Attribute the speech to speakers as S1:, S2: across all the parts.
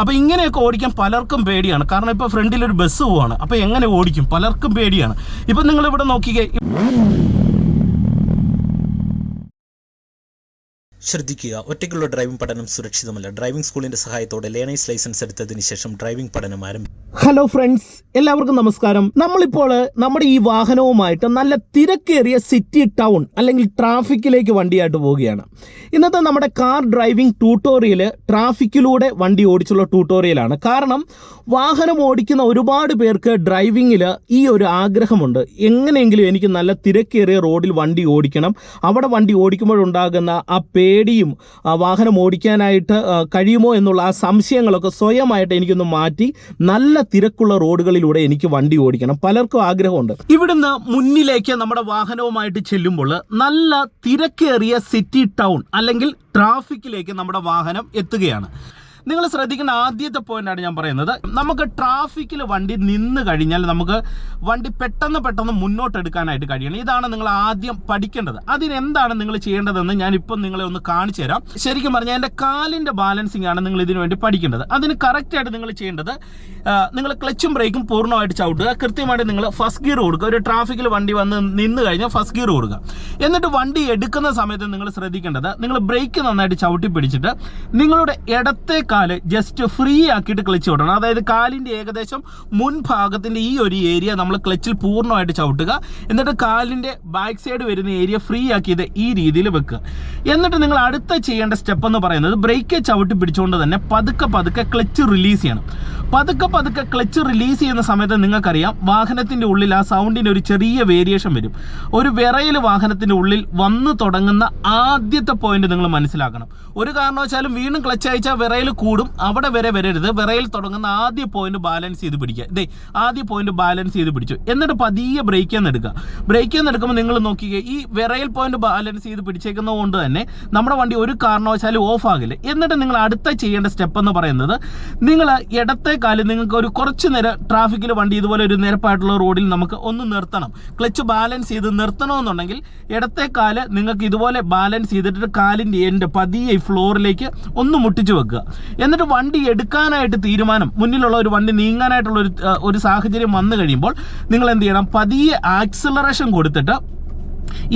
S1: അപ്പോൾ ഇങ്ങനെയൊക്കെ ഓടിക്കാൻ പലർക്കും പേടിയാണ്. കാരണം ഇപ്പോൾ ഫ്രണ്ടിൽ ഒരു ബസ് പോവാണ്. അപ്പോൾ എങ്ങനെ ഓടിക്കും? പലർക്കും പേടിയാണ്. ഇപ്പം നിങ്ങൾ ഇവിടെ നോക്കിക്കേ
S2: ശ്രദ്ധിക്കുക. ഒറ്റയ്ക്കുള്ള ഡ്രൈവിംഗ് പഠനം സുരക്ഷിതമല്ല. ഡ്രൈവിംഗ് സ്കൂളിന്റെ സഹായത്തോടെ ലേണേഴ്സ് ലൈസൻസ് എടുത്തതിന് ശേഷം ഡ്രൈവിംഗ് പഠനം ആരംഭിക്കും
S1: ഹലോ ഫ്രണ്ട്സ് എല്ലാവർക്കും നമസ്കാരം. നമ്മളിപ്പോൾ നമ്മുടെ ഈ വാഹനവുമായിട്ട് നല്ല തിരക്കേറിയ സിറ്റി ടൗൺ അല്ലെങ്കിൽ ട്രാഫിക്കിലേക്ക് വണ്ടിയായിട്ട് പോവുകയാണ്. ഇന്നത്തെ നമ്മുടെ കാർ ഡ്രൈവിംഗ് ട്യൂട്ടോറിയൽ ട്രാഫിക്കിലൂടെ വണ്ടി ഓടിച്ചുള്ള ട്യൂട്ടോറിയലാണ് കാരണം വാഹനം ഓടിക്കുന്ന ഒരുപാട് പേർക്ക് ഡ്രൈവിങ്ങിൽ ഈ ഒരു ആഗ്രഹമുണ്ട്. എങ്ങനെയെങ്കിലും എനിക്ക് നല്ല തിരക്കേറിയ റോഡിൽ വണ്ടി ഓടിക്കണം. അവിടെ വണ്ടി ഓടിക്കുമ്പോഴുണ്ടാകുന്ന ആ പേടിയും വാഹനം ഓടിക്കാനായിട്ട് കഴിയുമോ എന്നുള്ള ആ സംശയങ്ങളൊക്കെ സ്വയമായിട്ട് എനിക്കൊന്ന് മാറ്റി നല്ല തിരക്കുള്ള റോഡുകളിലൂടെ എനിക്ക് വണ്ടി ഓടിക്കണം. പലർക്കും ആഗ്രഹമുണ്ട്. ഇവിടുന്ന് മുന്നിലേക്ക് നമ്മുടെ വാഹനവുമായിട്ട് ചെല്ലുമ്പോൾ നല്ല തിരക്കേറിയ സിറ്റി ടൗൺ അല്ലെങ്കിൽ ട്രാഫിക്കിലേക്ക് നമ്മുടെ വാഹനം എത്തുകയാണ്. നിങ്ങൾ ശ്രദ്ധിക്കേണ്ട ആദ്യത്തെ പോയിന്റാണ് ഞാൻ പറയുന്നത്. നമുക്ക് ട്രാഫിക്കിൽ വണ്ടി നിന്ന് കഴിഞ്ഞാൽ നമുക്ക് വണ്ടി പെട്ടെന്ന് പെട്ടെന്ന് മുന്നോട്ട് എടുക്കാനായിട്ട് കഴിയണം. ഇതാണ് നിങ്ങൾ ആദ്യം പഠിക്കേണ്ടത്. അതിനെന്താണ് നിങ്ങൾ ചെയ്യേണ്ടതെന്ന് ഞാൻ ഇപ്പം നിങ്ങളെ ഒന്ന് കാണിച്ചു തരാം. ശരിക്കും പറഞ്ഞാൽ എന്റെ കാലിന്റെ ബാലൻസിങ് ആണ് നിങ്ങൾ ഇതിനു വേണ്ടി പഠിക്കേണ്ടത്. അതിന് കറക്റ്റായിട്ട് നിങ്ങൾ ചെയ്യേണ്ടത് നിങ്ങൾ ക്ലച്ചും ബ്രേക്കും പൂർണമായിട്ട് ചവിട്ടുക. കൃത്യമായിട്ട് നിങ്ങൾ ഫസ്റ്റ് ഗിയർ കൊടുക്കുക ഒരു ട്രാഫിക്കിൽ വണ്ടി വന്ന് നിന്ന് കഴിഞ്ഞാൽ ഫസ്റ്റ് ഗിയർ കൊടുക്കുക എന്നിട്ട് വണ്ടി എടുക്കുന്ന സമയത്ത് നിങ്ങൾ ശ്രദ്ധിക്കേണ്ടത് നിങ്ങൾ ബ്രേക്ക് നന്നായിട്ട് ചവിട്ടി പിടിച്ചിട്ട് നിങ്ങളുടെ ഇടത്തെ കാൽ ജസ്റ്റ് ഫ്രീ ആക്കിയിട്ട് ക്ലച്ച് വിടണം. അതായത് കാലിന്റെ ഏകദേശം മുൻഭാഗത്തിന്റെ ഈ ഒരു ഏരിയ നമ്മൾ ക്ലച്ചിൽ പൂർണമായിട്ട് ചവിട്ടുക. എന്നിട്ട് കാലിന്റെ ബാക്ക് സൈഡ് വരുന്ന ഏരിയ ഫ്രീ ആക്കിയത് ഈ രീതിയിൽ വെക്കുക. എന്നിട്ട് നിങ്ങൾ അടുത്ത ചെയ്യേണ്ട സ്റ്റെപ്പ് എന്ന് പറയുന്നത് ബ്രേക്ക് ചവിട്ടി പിടിച്ചുകൊണ്ട് തന്നെ പതുക്കെ പതുക്കെ ക്ലച്ച് റിലീസ് ചെയ്യണം. പതുക്കെ പതുക്കെ ക്ലച്ച് റിലീസ് ചെയ്യുന്ന സമയത്ത് നിങ്ങൾക്കറിയാം വാഹനത്തിന്റെ ഉള്ളിൽ ആ സൗണ്ടിന്റെ ഒരു ചെറിയ വേരിയേഷൻ വരും. ഒരു വിറയിൽ വാഹനത്തിന്റെ ഉള്ളിൽ വന്നു തുടങ്ങുന്ന ആദ്യത്തെ പോയിന്റ് നിങ്ങൾ മനസ്സിലാക്കണം. ഒരു കാരണവശാലും വീണ്ടും ക്ലച്ച് അയച്ചാൽ വിറയൽ കൂടും. അവിടെ വരെ വരരുത്. വിറയിൽ തുടങ്ങുന്ന ആദ്യ പോയിന്റ് ബാലൻസ് ചെയ്ത് പിടിക്കുക. ഇതേ ആദ്യ പോയിന്റ് ബാലൻസ് ചെയ്ത് പിടിച്ചു. എന്നിട്ട് പതിയെ ബ്രേക്ക് എന്ന് എടുക്കുക. ബ്രേക്ക് എന്ന് എടുക്കുമ്പോൾ നിങ്ങൾ നോക്കിക്കുക ഈ വിറയിൽ പോയിന്റ് ബാലൻസ് ചെയ്ത് പിടിച്ചേക്കുന്നത് കൊണ്ട് തന്നെ നമ്മുടെ വണ്ടി ഒരു കാരണവശാലും ഓഫ് ആകില്ല. എന്നിട്ട് നിങ്ങൾ അടുത്ത ചെയ്യേണ്ട സ്റ്റെപ്പ് എന്ന് പറയുന്നത് നിങ്ങൾ ഇടത്തെ കാലിൽ നിങ്ങൾക്ക് ഒരു കുറച്ച് നേരം ട്രാഫിക്കിൽ വണ്ടി ഇതുപോലെ ഒരു നിരപ്പായിട്ടുള്ള റോഡിൽ നമുക്ക് ഒന്ന് നിർത്തണം. ക്ലച്ച് ബാലൻസ് ചെയ്ത് നിർത്തണമെന്നുണ്ടെങ്കിൽ ഇടത്തെ കാൽ നിങ്ങൾക്ക് ഇതുപോലെ ബാലൻസ് ചെയ്തിട്ട് കാലിന്റെ എന്റെ പതിയെ ഫ്ലോറിലേക്ക് ഒന്ന് മുട്ടിച്ചു വെക്കുക. എന്നിട്ട് വണ്ടി എടുക്കാനായിട്ട് തീരുമാനം മുന്നിലുള്ള ഒരു വണ്ടി നീങ്ങാനായിട്ടുള്ള ഒരു ഒരു സാഹചര്യം വന്നു കഴിയുമ്പോൾ നിങ്ങൾ എന്ത് ചെയ്യണം? പതിയെ ആക്സിലറേഷൻ കൊടുത്തിട്ട്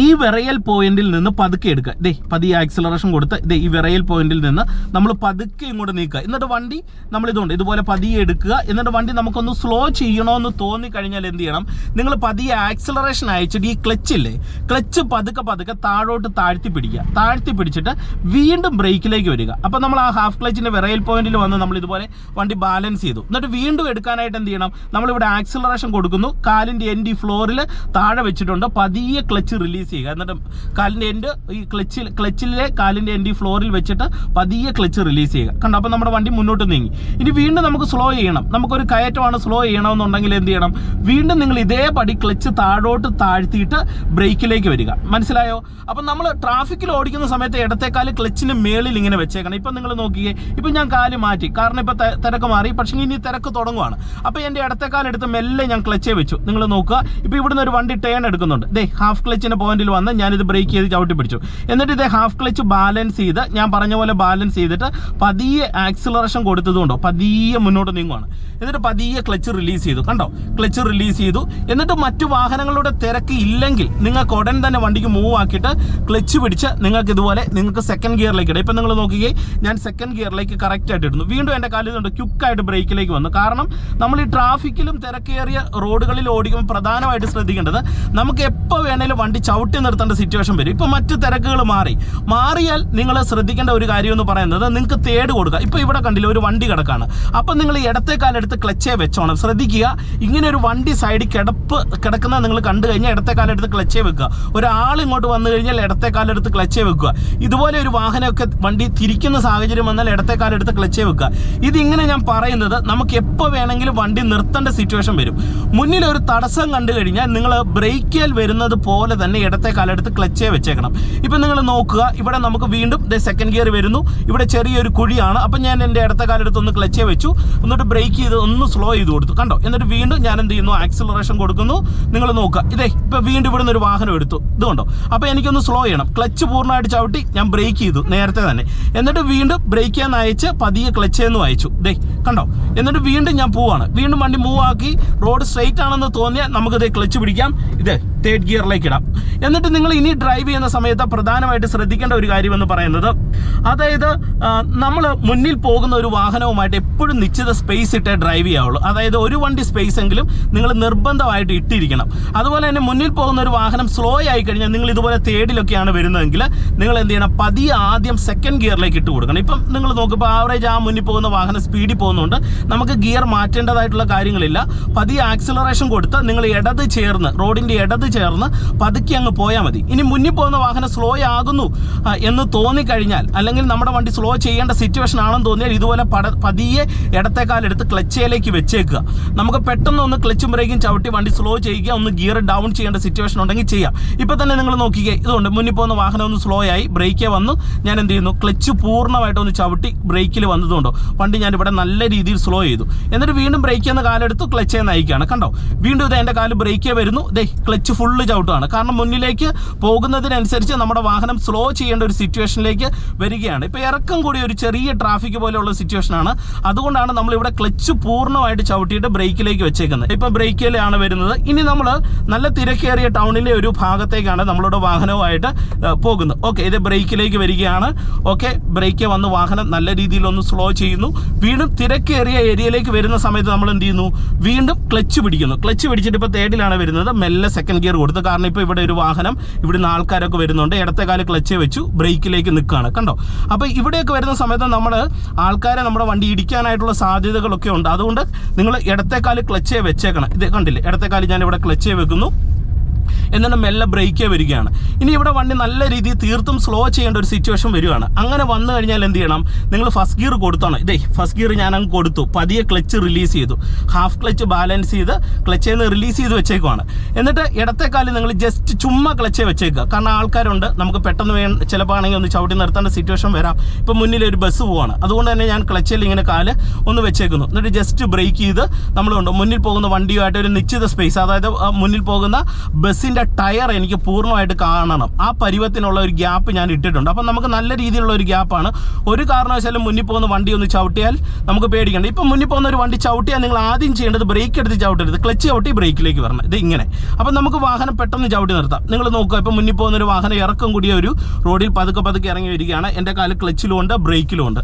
S1: ഈ വിറയൽ പോയിന്റിൽ നിന്ന് പതുക്കെ എടുക്കുക. ദേ പതിയെ ആക്സിലറേഷൻ കൊടുത്ത് ദേ ഈ വിറയൽ പോയിന്റിൽ നിന്ന് നമ്മൾ പതുക്കെ ഇങ്ങോട്ട് നീക്കുക. എന്നിട്ട് വണ്ടി നമ്മൾ ഇതുകൊണ്ട് ഇതുപോലെ പതിയെ എടുക്കുക. എന്നിട്ട് വണ്ടി നമുക്കൊന്ന് സ്ലോ ചെയ്യണമെന്ന് തോന്നി കഴിഞ്ഞാൽ എന്ത് ചെയ്യണം? നിങ്ങൾ പതിയെ ആക്സിലറേഷൻ അയച്ചിട്ട് ഈ ക്ലച്ച് ഇല്ലേ? ക്ലച്ച് പതുക്കെ പതുക്കെ താഴോട്ട് താഴ്ത്തി പിടിക്കുക. താഴ്ത്തി പിടിച്ചിട്ട് വീണ്ടും ബ്രേക്കിലേക്ക് വരിക. അപ്പോൾ നമ്മൾ ആ ഹാഫ് ക്ലച്ചിന്റെ വിറയൽ പോയിന്റിൽ വന്ന് നമ്മൾ ഇതുപോലെ വണ്ടി ബാലൻസ് ചെയ്തു. എന്നിട്ട് വീണ്ടും എടുക്കാനായിട്ട് എന്ത് ചെയ്യണം? നമ്മളിവിടെ ആക്സിലറേഷൻ കൊടുക്കുന്നു. കാലിന്റെ എൻഡി ഫ്ലോറിൽ താഴെ വെച്ചിട്ടുണ്ട് പതിയെ ക്ലച്ച് റിലീസ് ചെയ്യുക. എന്നിട്ട് കാലിന്റെ എൻഡ് ഈ ക്ലച്ചിൽ ക്ലച്ചിലെ കാലിന്റെ എൻഡ് ഈ ഫ്ലോറിൽ വെച്ചിട്ട് പതിയെ ക്ലച്ച് റിലീസ് ചെയ്യുക. കണ്ടോ? അപ്പോൾ നമ്മുടെ വണ്ടി മുന്നോട്ട് നീങ്ങി. ഇനി വീണ്ടും നമുക്ക് സ്ലോ ചെയ്യണം. നമുക്കൊരു കയറ്റമാണ് സ്ലോ ചെയ്യണമെന്നുണ്ടെങ്കിൽ എന്ത് ചെയ്യണം? വീണ്ടും നിങ്ങൾ ഇതേപടി ക്ലച്ച് താഴോട്ട് താഴ്ത്തിയിട്ട് ബ്രേക്കിലേക്ക് വരിക. മനസ്സിലായോ? അപ്പം നമ്മൾ ട്രാഫിക്കിൽ ഓടിക്കുന്ന സമയത്ത് ഇടത്തേക്കാൽ ക്ലച്ചിന് മേളിൽ ഇങ്ങനെ വെച്ചേക്കണം. ഇപ്പം നിങ്ങൾ നോക്കിയേ ഇപ്പം ഞാൻ കാൽ മാറ്റി. കാരണം ഇപ്പം തിരക്ക് മാറി. പക്ഷേ ഇനി തിരക്ക് തുടങ്ങുവാണ്. അപ്പോൾ എന്റെ ഇടത്തേക്കാലെടുത്ത് മെല്ലെ ഞാൻ ക്ലച്ചേ വെച്ചു. നിങ്ങൾ നോക്കുക. ഇപ്പോൾ ഇവിടുന്ന് ഒരു വണ്ടി ടേൺ എടുക്കുന്നുണ്ട്. ദേ ഹാഫ് ക്ലച്ചിന്റെ പോയിന്റിൽ വന്ന് ഞാനിത് ബ്രേക്ക് ചെയ്ത് ചവിട്ടി പിടിച്ചു. എന്നിട്ട് ഇതേ ഹാഫ് ക്ലച്ച് ബാലൻസ് ചെയ്ത് ഞാൻ പറഞ്ഞ പോലെ ബാലൻസ് ചെയ്തിട്ട് പതിയെ ആക്സിലറേഷൻ കൊടുത്തതുകൊണ്ടോ പതിയെ മുന്നോട്ട് നീങ്ങുവാണ്. എന്നിട്ട് പതിയെ ക്ലച്ച് റിലീസ് ചെയ്തു. കണ്ടോ? ക്ലച്ച് റിലീസ് ചെയ്തു. എന്നിട്ട് മറ്റു വാഹനങ്ങളുടെ തിരക്ക് ഇല്ലെങ്കിൽ നിങ്ങൾക്ക് ഉടൻ തന്നെ വണ്ടിക്ക് മൂവ് ആക്കിയിട്ട് ക്ലച്ച് പിടിച്ച് നിങ്ങൾക്ക് ഇതുപോലെ നിങ്ങൾക്ക് സെക്കൻഡ് ഗിയറിലേക്ക് ഇടാം. ഇപ്പം നിങ്ങൾ നോക്കുകയെ ഞാൻ സെക്കൻഡ് ഗിയറിലേക്ക് കറക്റ്റ് ആയിട്ട് ഇടുന്നു. വീണ്ടും എന്റെ കാലിൽ നിന്നുണ്ട് ക്യുക്കായിട്ട് ബ്രേക്കിലേക്ക് വന്നു. കാരണം നമ്മൾ ഈ ട്രാഫിക്കിലും തിരക്കേറിയ റോഡുകളിൽ ഓടിക്കുമ്പോൾ പ്രധാനമായിട്ട് ശ്രദ്ധിക്കേണ്ടത് നമുക്ക് എപ്പോൾ വേണേലും വണ്ടി ചവിട്ടി നിർത്തേണ്ട സിറ്റുവേഷൻ വരും. ഇപ്പോൾ മറ്റ് തിരക്കുകൾ മാറി. മാറിയാൽ നിങ്ങൾ ശ്രദ്ധിക്കേണ്ട ഒരു കാര്യം എന്ന് പറയുന്നത് നിങ്ങൾക്ക് തേട് കൊടുക്കുക. ഇപ്പോൾ ഇവിടെ കണ്ടില്ല ഒരു വണ്ടി കിടക്കാണ്. അപ്പം നിങ്ങൾ ഇടത്തെ കാലെടുത്ത് ക്ലച്ചേ വെച്ചോണം. ശ്രദ്ധിക്കുക ഇങ്ങനെ ഒരു വണ്ടി സൈഡിൽ കിടപ്പ് കിടക്കുന്നത് നിങ്ങൾ കണ്ടു കഴിഞ്ഞാൽ ഇടത്തെ കാലെടുത്ത് ക്ലച്ചേ വെക്കുക. ഒരാൾ ഇങ്ങോട്ട് വന്നു കഴിഞ്ഞാൽ ഇടത്തെ കാലെടുത്ത് ക്ലച്ചേ വെക്കുക. ഇതുപോലെ ഒരു വാഹനമൊക്കെ വണ്ടി തിരിക്കുന്ന സാഹചര്യം വന്നാൽ ഇടത്തെ കാലെടുത്ത് ക്ലച്ചേ വെക്കുക. ഇതിങ്ങനെ ഞാൻ പറയുന്നത് നമുക്ക് എപ്പോൾ വേണമെങ്കിലും വണ്ടി നിർത്തേണ്ട സിറ്റുവേഷൻ വരും. മുന്നിൽ ഒരു തടസ്സം കണ്ടു കഴിഞ്ഞാൽ നിങ്ങൾ ബ്രേക്കിൽ വരുന്നത് പോലെ തന്നെ തന്നെ ഇടത്തെ കാലെടുത്ത് ക്ലച്ചേ വെച്ചേക്കണം. ഇപ്പം നിങ്ങൾ നോക്കുക ഇവിടെ നമുക്ക് വീണ്ടും സെക്കൻഡ് ഗിയർ വരുന്നു. ഇവിടെ ചെറിയൊരു കുഴിയാണ്. അപ്പം ഞാൻ എന്റെ ഇടത്തെ കാലെടുത്ത് ഒന്ന് ക്ലച്ചേ വെച്ചു. എന്നിട്ട് ബ്രേക്ക് ചെയ്ത് ഒന്ന് സ്ലോ ചെയ്ത് കൊടുത്തു. കണ്ടോ? എന്നിട്ട് വീണ്ടും ഞാൻ എന്ത് ചെയ്യുന്നു? ആക്സിലറേഷൻ കൊടുക്കുന്നു. നിങ്ങൾ നോക്കുക. ഇതേ ഇപ്പം വീണ്ടും ഇവിടുന്ന് ഒരു വാഹനം എടുത്തു. ഇത് കണ്ടോ? അപ്പോൾ എനിക്കൊന്ന് സ്ലോ ചെയ്യണം. ക്ലച്ച് പൂർണമായിട്ട് ചവിട്ടി ഞാൻ ബ്രേക്ക് ചെയ്തു നേരത്തെ തന്നെ. എന്നിട്ട് വീണ്ടും ബ്രേക്ക് ചെയ്യാൻ അയച്ച് പതിയെ ക്ലച്ച് എന്ന് അയച്ചു. ദേ കണ്ടോ? എന്നിട്ട് വീണ്ടും ഞാൻ പോവാണ്. വീണ്ടും വണ്ടി മൂവ് ആക്കി. റോഡ് സ്ട്രെയിറ്റ് ആണെന്ന് തോന്നിയാൽ നമുക്കിത് ക്ലച്ച് പിടിക്കാം. ഇത് തേർഡ് ഗിയറിലേക്ക് ഇടാം എന്നിട്ട് നിങ്ങൾ ഇനി ഡ്രൈവ് ചെയ്യുന്ന സമയത്ത് പ്രധാനമായിട്ട് ശ്രദ്ധിക്കേണ്ട ഒരു കാര്യം എന്ന് പറയുന്നത് അതായത് നമ്മൾ മുന്നിൽ പോകുന്ന ഒരു വാഹനവുമായിട്ട് എപ്പോഴും നിശ്ചിത സ്പേസ് ഇട്ടേ ഡ്രൈവ് ചെയ്യാവുള്ളൂ. അതായത് ഒരു വണ്ടി സ്പേസ് എങ്കിലും നിങ്ങൾ നിർബന്ധമായിട്ട് ഇട്ടിരിക്കണം. അതുപോലെ തന്നെ മുന്നിൽ പോകുന്ന ഒരു വാഹനം സ്ലോ ആയി കഴിഞ്ഞാൽ നിങ്ങൾ ഇതുപോലെ തേർഡിലൊക്കെയാണ് വരുന്നതെങ്കിൽ നിങ്ങൾ എന്ത് ചെയ്യണം? പതിയെ ആദ്യം സെക്കൻഡ് ഗിയറിലേക്ക് ഇട്ട് കൊടുക്കണം. ഇപ്പം നിങ്ങൾ നോക്കുമ്പോൾ ആവറേജ് ആ മുന്നിൽ പോകുന്ന വാഹനം സ്പീഡിൽ പോകുന്നുണ്ട്. നമുക്ക് ഗിയർ മാറ്റേണ്ടതായിട്ടുള്ള കാര്യങ്ങളില്ല. പതിയെ ആക്സിലറേഷൻ കൊടുത്ത് നിങ്ങൾ ഇടത് ചേർന്ന് റോഡിന്റെ ഇടത് ചേർന്ന് പതുക്കി അങ്ങ് പോയാൽ മതി. ഇനി മുന്നിൽ പോകുന്ന വാഹനം സ്ലോ ആകുന്നു എന്ന് തോന്നിക്കഴിഞ്ഞാൽ അല്ലെങ്കിൽ നമ്മുടെ വണ്ടി സ്ലോ ചെയ്യേണ്ട സിറ്റുവേഷൻ ആണെന്ന് തോന്നിയാൽ ഇതുപോലെ പട പതിയെ ഇടത്തേക്കാലെടുത്ത് ക്ലച്ചയിലേക്ക് വെച്ചേക്കുക. നമുക്ക് പെട്ടെന്ന് ഒന്ന് ക്ലച്ചും ബ്രേക്കും ചവിട്ടി വണ്ടി സ്ലോ ചെയ്യുക ഒന്ന് ഗിയർ ഡൗൺ ചെയ്യേണ്ട സിറ്റുവേഷൻ ഉണ്ടെങ്കിൽ ചെയ്യാം. ഇപ്പം തന്നെ നിങ്ങൾ നോക്കിക്കേ ഇതുകൊണ്ട് മുന്നിൽ പോകുന്ന വാഹനം ഒന്ന് സ്ലോ ആയി ബ്രേക്കേ വന്നു. ഞാൻ എന്ത് ചെയ്യുന്നു? ക്ലച്ച് പൂർണമായിട്ട് ഒന്ന് ചവിട്ടി ബ്രേക്കിൽ വന്നതുകൊണ്ടോ വണ്ടി ഞാൻ ഇവിടെ നല്ല രീതിയിൽ സ്ലോ ചെയ്തു. എന്നിട്ട് വീണ്ടും ബ്രേക്ക് ചെയ്യുന്ന കാലെടുത്ത് ക്ലച്ചേ നയിക്കുകയാണ് കണ്ടോ? വീണ്ടും ഇത് എന്റെ കാൽ ബ്രേക്കേ വരുന്നു. ദേ ക്ലച്ച് ഫുള്ള് ചവിട്ടുകയാണ് കാരണം മുന്നിലേക്ക് പോകുന്നതിനനുസരിച്ച് നമ്മുടെ വാഹനം സ്ലോ ചെയ്യേണ്ട ഒരു സിറ്റുവേഷനിലേക്ക് വരികയാണ്. ഇപ്പോൾ ഇറക്കം കൂടി ഒരു ചെറിയ ട്രാഫിക് പോലെയുള്ള സിറ്റുവേഷനാണ് അതുകൊണ്ടാണ് നമ്മൾ ഇവിടെ ക്ലച്ച് പൂർണമായിട്ട് ചവിട്ടിയിട്ട് ബ്രേക്കിലേക്ക് വെച്ചേക്കുന്നത്. ഇപ്പോൾ ബ്രേക്കിലാണ് വരുന്നത്. ഇനി നമ്മൾ നല്ല തിരക്കേറിയ ടൗണിലെ ഒരു ഭാഗത്തേക്കാണ് നമ്മളുടെ വാഹനവുമായിട്ട് പോകുന്നത്. ഓക്കെ ഇത് ബ്രേക്കിലേക്ക് വരികയാണ്. ഓക്കെ ബ്രേക്ക് വന്ന് വാഹനം നല്ല രീതിയിലൊന്ന് സ്ലോ ചെയ്യുന്നു. വീണ്ടും തിരക്കേറിയ ഏരിയയിലേക്ക് വരുന്ന സമയത്ത് നമ്മൾ എന്ത് ചെയ്യുന്നു? വീണ്ടും ക്ലച്ച് പിടിക്കുന്നു. ക്ലച്ച് പിടിച്ചിട്ട് ഇപ്പോൾ തേർഡിലാണ് വരുന്നത്. മെല്ലെ സെക്കൻഡ് ഗിയർ കൊടുത്തു കാരണം ഇപ്പോൾ ഇവിടെ ഒരു വാഹനം ഇവിടുന്ന് ആൾക്കാരൊക്കെ വരുന്നുണ്ട്. ഇടത്തെ കാൽ ക്ലച്ച് വെച്ചു ബ്രേക്കിലേക്ക് നിൽക്കുകയാണ്. കണ്ടോ? അപ്പോൾ ഇവിടെയൊക്കെ വരുന്ന സമയത്ത് നമ്മൾ ആൾക്കാരെ നമ്മുടെ വണ്ടി ഇടിക്കാനായിട്ടുള്ള സാധ്യതകളൊക്കെ ഉണ്ട്. അതുകൊണ്ട് നിങ്ങൾ ഇടത്തെ കാൽ ക്ലച്ചേ വെച്ചേക്കണം. ഇത് കണ്ടില്ലേ? ഇടത്തെ കാൽ ഞാൻ ഇവിടെ ക്ലച്ചേ വെക്കുന്നു. എന്നിട്ട് മെല്ലെ ബ്രേക്കേ വരികയാണ്. ഇനി ഇവിടെ വണ്ടി നല്ല രീതിയിൽ തീർത്തും സ്ലോ ചെയ്യേണ്ട ഒരു സിറ്റുവേഷൻ വരികയാണ് അങ്ങനെ വന്നു കഴിഞ്ഞാൽ എന്ത് ചെയ്യണം? നിങ്ങൾ ഫസ്റ്റ് ഗിയർ കൊടുത്താണ്. ഇതേ ഫസ്റ്റ് ഗിയർ ഞാൻ അങ്ങ് കൊടുത്തു. പതിയെ ക്ലച്ച് റിലീസ് ചെയ്തു. ഹാഫ് ക്ലച്ച് ബാലൻസ് ചെയ്ത് ക്ലച്ചിൽ നിന്ന് റിലീസ് ചെയ്ത് വെച്ചേക്കുവാണ്. എന്നിട്ട് ഇടത്തെ കാലിൽ നിങ്ങൾ ജസ്റ്റ് ചുമ്മാ ക്ലച്ചേ വെച്ചേക്കുക. കാരണം ആൾക്കാരുണ്ട്. നമുക്ക് പെട്ടെന്ന് വേ ചിലപ്പോൾ ആണെങ്കിൽ ഒന്ന് ചവിട്ടി നിർത്തേണ്ട സിറ്റുവേഷൻ വരാം. ഇപ്പം മുന്നിൽ ഒരു ബസ് പോവാണ്. അതുകൊണ്ട് തന്നെ ഞാൻ ക്ലച്ചിൽ ഇങ്ങനെ കാൽ ഒന്ന് വെച്ചേക്കുന്നു. എന്നിട്ട് ജസ്റ്റ് ബ്രേക്ക് ചെയ്ത് നമ്മളുണ്ട് മുന്നിൽ പോകുന്ന വണ്ടിയുമായിട്ട് ഒരു നിശ്ചിത സ്പേസ് അതായത് മുന്നിൽ പോകുന്ന ബസ്സിന്റെ ടയർ എനിക്ക് പൂർണമായിട്ട് കാണണം. ആ പരുവത്തിനുള്ള ഒരു ഗ്യാപ്പ് ഞാൻ ഇട്ടിട്ടുണ്ട്. അപ്പം നമുക്ക് നല്ല രീതിയിലുള്ള ഒരു ഗ്യാപ്പാണ്. ഒരു കാരണവശാലും മുന്നിൽ പോകുന്ന വണ്ടി ഒന്ന് ചവിട്ടിയാൽ നമുക്ക് പേടിക്കണ്ട. ഇപ്പം മുന്നിൽ പോകുന്ന ഒരു വണ്ടി ചവിട്ടിയാൽ നിങ്ങൾ ആദ്യം ചെയ്യേണ്ടത് ബ്രേക്ക് എടുത്ത് ചവിട്ടരുത്. ക്ലച്ച് ചവിട്ടി ബ്രേക്കിലേക്ക് വരണം. ഇത് ഇങ്ങനെ. അപ്പം നമുക്ക് വാഹനം പെട്ടെന്ന് ചവിട്ടി നിർത്താം. നിങ്ങൾ നോക്കുക ഇപ്പം മുന്നിൽ പോകുന്ന ഒരു വാഹനം ഇറക്കം കൂടിയ ഒരു റോഡിൽ പതുക്കെ പതുക്കെ ഇറങ്ങി വരികയാണ്. എന്റെ കാൽ ക്ലച്ചിലും ഉണ്ട് ബ്രേക്കിലും ഉണ്ട്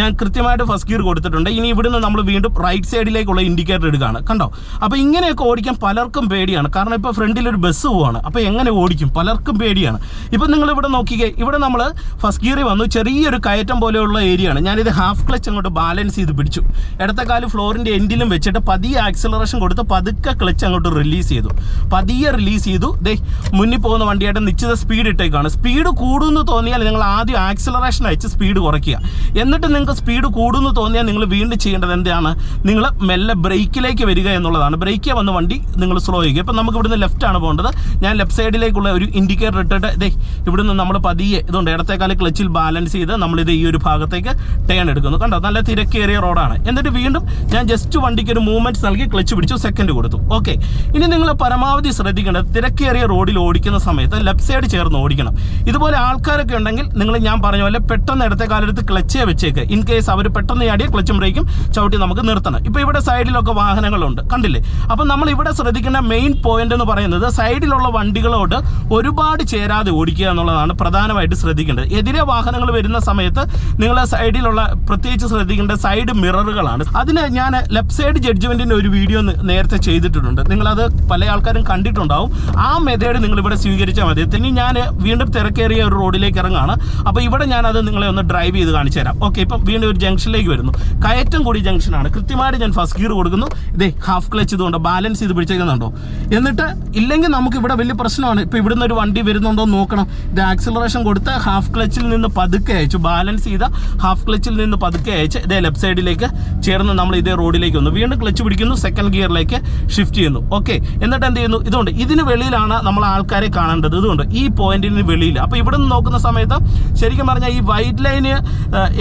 S1: ഞാൻ കൃത്യമായിട്ട് ഫസ്റ്റ് ഗിയർ കൊടുത്തിട്ടുണ്ട്. ഇനി ഇവിടുന്ന് നമ്മൾ വീണ്ടും റൈറ്റ് സൈഡിലേക്കുള്ള ഇൻഡിക്കേറ്റർ എടുക്കുകയാണ്. കണ്ടോ? അപ്പോൾ ഇങ്ങനെയൊക്കെ ഓടിക്കാൻ പലർക്കും പേടിയാണ്. കാരണം ഇപ്പോൾ ഫ്രണ്ടിലൊരു ബസ് പോവാണ് അപ്പോൾ എങ്ങനെ ഓടിക്കും? പലർക്കും പേടിയാണ്. ഇപ്പം നിങ്ങൾ ഇവിടെ നോക്കിക്കേ ഇവിടെ നമ്മൾ ഫസ്റ്റ് ഗിയറി വന്നു. ചെറിയൊരു കയറ്റം പോലെയുള്ള ഏരിയ ആണ്. ഞാനിത് ഹാഫ് ക്ലച്ച് അങ്ങോട്ട് ബാലൻസ് ചെയ്ത് പിടിച്ചു. ഇടത്തെ കാൽ ഫ്ലോറിന്റെ എൻഡിലും വെച്ചിട്ട് പതിയെ ആക്സിലറേഷൻ കൊടുത്ത് പതുക്കെ ക്ലച്ച് അങ്ങോട്ട് റിലീസ് ചെയ്തു. പതിയെ റിലീസ് ചെയ്തു. ദേ മുന്നിൽ പോകുന്ന വണ്ടിയായിട്ട് നിശ്ചിത സ്പീഡ് ഇട്ടേക്കാണ്. സ്പീഡ് കൂടുമെന്ന് തോന്നിയാൽ നിങ്ങൾ ആദ്യം ആക്സിലറേഷൻ അയച്ച് സ്പീഡ് കുറയ്ക്കുക. എന്നിട്ട് നിങ്ങൾക്ക് സ്പീഡ് കൂടുമെന്ന് തോന്നിയാൽ നിങ്ങൾ വീണ്ടും ചെയ്യേണ്ടത് എന്താണ്? നിങ്ങൾ മെല്ലെ ബ്രേക്കിലേക്ക് വരിക എന്നുള്ളതാണ്. ബ്രേക്കിൽ വന്ന് വണ്ടി നിങ്ങൾ സ്ലോ ചെയ്യുക. ഇപ്പം നമുക്ക് ഇവിടുന്ന് ലെഫ്റ്റാണ് ആണ് പോകേണ്ടത് ഞാൻ ലെഫ്റ്റ് സൈഡിലേക്കുള്ള ഒരു ഇൻഡിക്കേറ്റർ ഇട്ടിട്ട് ദേ ഇവിടുന്ന് നമ്മൾ പതിയെ ഇതുകൊണ്ട് ഇടത്തേക്കാലം ക്ലച്ചിൽ ബാലൻസ് ചെയ്ത് നമ്മളിത് ഈ ഒരു ഭാഗത്തേക്ക് ടേൺ എടുക്കുന്നു. കണ്ടോ? നല്ല തിരക്കേറിയ റോഡാണ് എന്നിട്ട് വീണ്ടും ഞാൻ ജസ്റ്റ് വണ്ടിക്ക് ഒരു മൂവ്മെന്റ്സ് നൽകി ക്ലച്ച് പിടിച്ചു സെക്കൻഡ് കൊടുത്തു. ഓക്കെ ഇനി നിങ്ങൾ പരമാവധി ശ്രദ്ധിക്കേണ്ടത് തിരക്കേറിയ റോഡിൽ ഓടിക്കുന്ന സമയത്ത് ലെഫ്റ്റ് സൈഡ് ചേർന്ന് ഓടിക്കണം. ഇതുപോലെ ആൾക്കാരൊക്കെ ഉണ്ടെങ്കിൽ നിങ്ങൾ ഞാൻ പറഞ്ഞ പോലെ പെട്ടെന്ന് ഇടത്തെ കാലെടുത്ത് ക്ലച്ചേ വെച്ചേക്ക്. ഇൻ കേസ് അവർ പെട്ടെന്ന് ചാടിയ ക്ലച്ചും ബ്രേക്കും ചവിട്ടി നമുക്ക് നിർത്തണം. ഇപ്പോൾ ഇവിടെ സൈഡിലൊക്കെ വാഹനങ്ങളുണ്ട്. കണ്ടില്ലേ? അപ്പം നമ്മൾ ഇവിടെ ശ്രദ്ധിക്കേണ്ട മെയിൻ പോയിന്റ് എന്ന് പറയുന്നത് സൈഡിലുള്ള വണ്ടികളോട് ഒരുപാട് ചേരാതെ ഓടിക്കുക എന്നുള്ളതാണ് പ്രധാനമായിട്ട് ശ്രദ്ധിക്കേണ്ടത്. എതിരെ വാഹനങ്ങൾ വരുന്ന സമയത്ത് നിങ്ങൾ സൈഡിലുള്ള പ്രത്യേകിച്ച് ശ്രദ്ധിക്കേണ്ട സൈഡ് മിററുകളാണ്. അതിന് ഞാൻ ലെഫ്റ്റ് സൈഡ് ജഡ്ജ്മെന്റിന്റെ ഒരു വീഡിയോ നേരത്തെ ചെയ്തിട്ടുണ്ട്. നിങ്ങളത് പല ആൾക്കാരും കണ്ടിട്ടുണ്ടാവും. ആ മെത്തേഡ് നിങ്ങൾ ഇവിടെ സ്വീകരിച്ചാൽ മതി. ഇനി ഞാൻ വീണ്ടും തിരക്കേറിയ ഒരു റോഡിലേക്ക് ഇറങ്ങാണ്. അപ്പോൾ ഇവിടെ ഞാനത് നിങ്ങളെ ഒന്ന് ഡ്രൈവ് ചെയ്ത് കാണിച്ചു തരാം. ഓക്കെ ഇപ്പം വീണ്ടും ഒരു ജംഗ്ഷനിലേക്ക് വരുന്നു. കയറ്റം കൂടി ജംഗ്ഷനാണ്. കൃത്യമായിട്ട് ഞാൻ ഫസ്റ്റ് ഗിയർ കൊടുക്കുന്നു. ഇതേ ഹാഫ് ക്ലച്ച് ഇതുകൊണ്ട് ബാലൻസ് ചെയ്ത് പിടിച്ചേക്കുന്നുണ്ടോ? എന്നിട്ട് ഇല്ലെങ്കിൽ നമുക്ക് ഇവിടെ വലിയ പ്രശ്നമാണ്. ഇപ്പോൾ ഇവിടുന്ന് ഒരു വണ്ടി വരുന്നുണ്ടോ നോക്കണം. ഇത് ആക്സിലറേഷൻ കൊടുത്ത് ഹാഫ് ക്ലച്ചിൽ നിന്ന് പതുക്കെ അയച്ചു. ബാലൻസ് ചെയ്ത ഹാഫ് ക്ലച്ചിൽ നിന്ന് പതുക്കെ അയച്ച്. ഇതേ ലെഫ്റ്റ് സൈഡിലേക്ക് ചേർന്ന് നമ്മൾ ഇതേ റോഡിലേക്ക് വന്നു. വീണ്ടും ക്ലച്ച് പിടിക്കുന്നു. സെക്കൻഡ് ഗിയറിലേക്ക് ഷിഫ്റ്റ് ചെയ്യുന്നു. ഓക്കെ എന്നിട്ട് എന്ത് ചെയ്യുന്നു? ഇതുകൊണ്ട് ഇതിന് വെളിയിലാണ് നമ്മൾ ആൾക്കാരെ കാണേണ്ടത്. ഇതുകൊണ്ട് ഈ പോയിന്റിന് വെളിയിൽ അപ്പോൾ ഇവിടെ നിന്ന് നോക്കുന്ന സമയത്ത് ശരിക്കും പറഞ്ഞാൽ ഈ വൈറ്റ് ലൈന്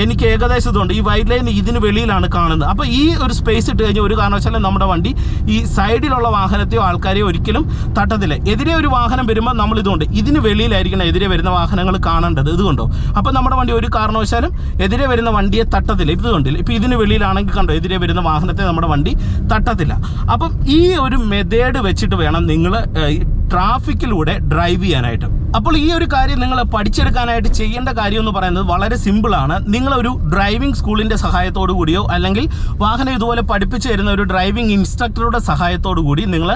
S1: എനിക്ക് ഏകദേശം ഇതുണ്ട്. ഈ വൈറ്റ് ലൈൻ ഇതിന് വെളിയിലാണ് കാണുന്നത്. അപ്പോൾ ഈ ഒരു സ്പേസ് ഇട്ട് കഴിഞ്ഞാൽ ഒരു കാരണവശാലും നമ്മുടെ വണ്ടി ഈ സൈഡിലുള്ള വാഹനത്തെയോ ആൾക്കാരെയോ ഒരിക്കലും തട്ടത്തില്ല. എതിരെ ഒരു വാഹനം വരുമ്പോൾ നമ്മൾ ഇതുകൊണ്ട് ഇതിന് വെളിയിലായിരിക്കണം എതിരെ വരുന്ന വാഹനങ്ങൾ കാണേണ്ടത്. ഇതുകൊണ്ടോ? അപ്പോൾ നമ്മുടെ വണ്ടി ഒരു കാരണവശാലും എതിരെ വരുന്ന വണ്ടിയെ തട്ടത്തില്ല. ഇത് കണ്ടില്ല ഇപ്പോൾ ഇതിന് വെളിയിലാണെങ്കിൽ കണ്ടോ? എതിരെ വരുന്ന വാഹനത്തെ നമ്മുടെ വണ്ടി തട്ടത്തില്ല. അപ്പം ഈ ഒരു മെതേഡ് വെച്ചിട്ട് വേണം നിങ്ങൾ ട്രാഫിക്കിലൂടെ ഡ്രൈവ് ചെയ്യാനായിട്ട്. അപ്പോൾ ഈ ഒരു കാര്യം നിങ്ങൾ പഠിച്ചെടുക്കാനായിട്ട് ചെയ്യേണ്ട കാര്യം എന്ന് പറയുന്നത് വളരെ സിമ്പിളാണ് നിങ്ങളൊരു ഡ്രൈവിംഗ് സ്കൂളിന്റെ സഹായത്തോടു കൂടിയോ അല്ലെങ്കിൽ വാഹനം ഇതുപോലെ പഠിപ്പിച്ചു തരുന്ന ഒരു ഡ്രൈവിംഗ് ഇൻസ്ട്രക്ടറുടെ സഹായത്തോടു കൂടി നിങ്ങൾ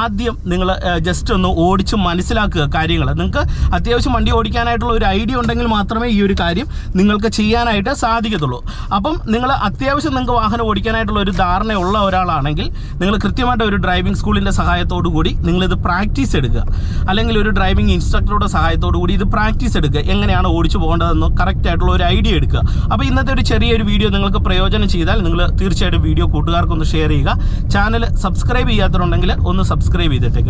S1: ആദ്യം നിങ്ങൾ ജസ്റ്റ് ഒന്ന് ഓടിച്ച് മനസ്സിലാക്കുക കാര്യങ്ങൾ നിങ്ങൾക്ക് അത്യാവശ്യം വണ്ടി ഓടിക്കാനായിട്ടുള്ള ഒരു ഐഡിയ ഉണ്ടെങ്കിൽ മാത്രമേ ഈ ഒരു കാര്യം നിങ്ങൾക്ക് ചെയ്യാനായിട്ട് സാധിക്കത്തുള്ളൂ. അപ്പം നിങ്ങൾ അത്യാവശ്യം നിങ്ങൾക്ക് വാഹനം ഓടിക്കാനായിട്ടുള്ള ഒരു ധാരണയുള്ള ഒരാളാണെങ്കിൽ നിങ്ങൾ കൃത്യമായിട്ട് ഒരു ഡ്രൈവിംഗ് സ്കൂളിന്റെ സഹായത്തോടു കൂടി നിങ്ങളിത് പ്രാക്ടീസ് എടുക്കുക. അല്ലെങ്കിൽ ഒരു ഡ്രൈവിംഗ് ഇൻസ്ട്രക്ടറുടെ സഹായത്തോടു കൂടി ഇത് പ്രാക്ടീസ് എടുക്കുക. എങ്ങനെയാണ് ഓടിച്ചു പോകേണ്ടതെന്ന് കറക്റ്റ് ആയിട്ടുള്ള ഒരു ഐഡിയ എടുക്കുക. അപ്പോൾ ഇന്നത്തെ ഒരു ചെറിയൊരു വീഡിയോ നിങ്ങൾക്ക് പ്രയോജനം ചെയ്താൽ നിങ്ങൾ തീർച്ചയായിട്ടും വീഡിയോ കൂട്ടുകാർക്കൊന്ന് ഷെയർ ചെയ്യുക. ചാനൽ സബ്സ്ക്രൈബ് ചെയ്യാത്തതുണ്ടെങ്കിൽ ഒന്ന് സബ്സ്ക്രൈബ് ചെയ്തിട്ടേക്കുക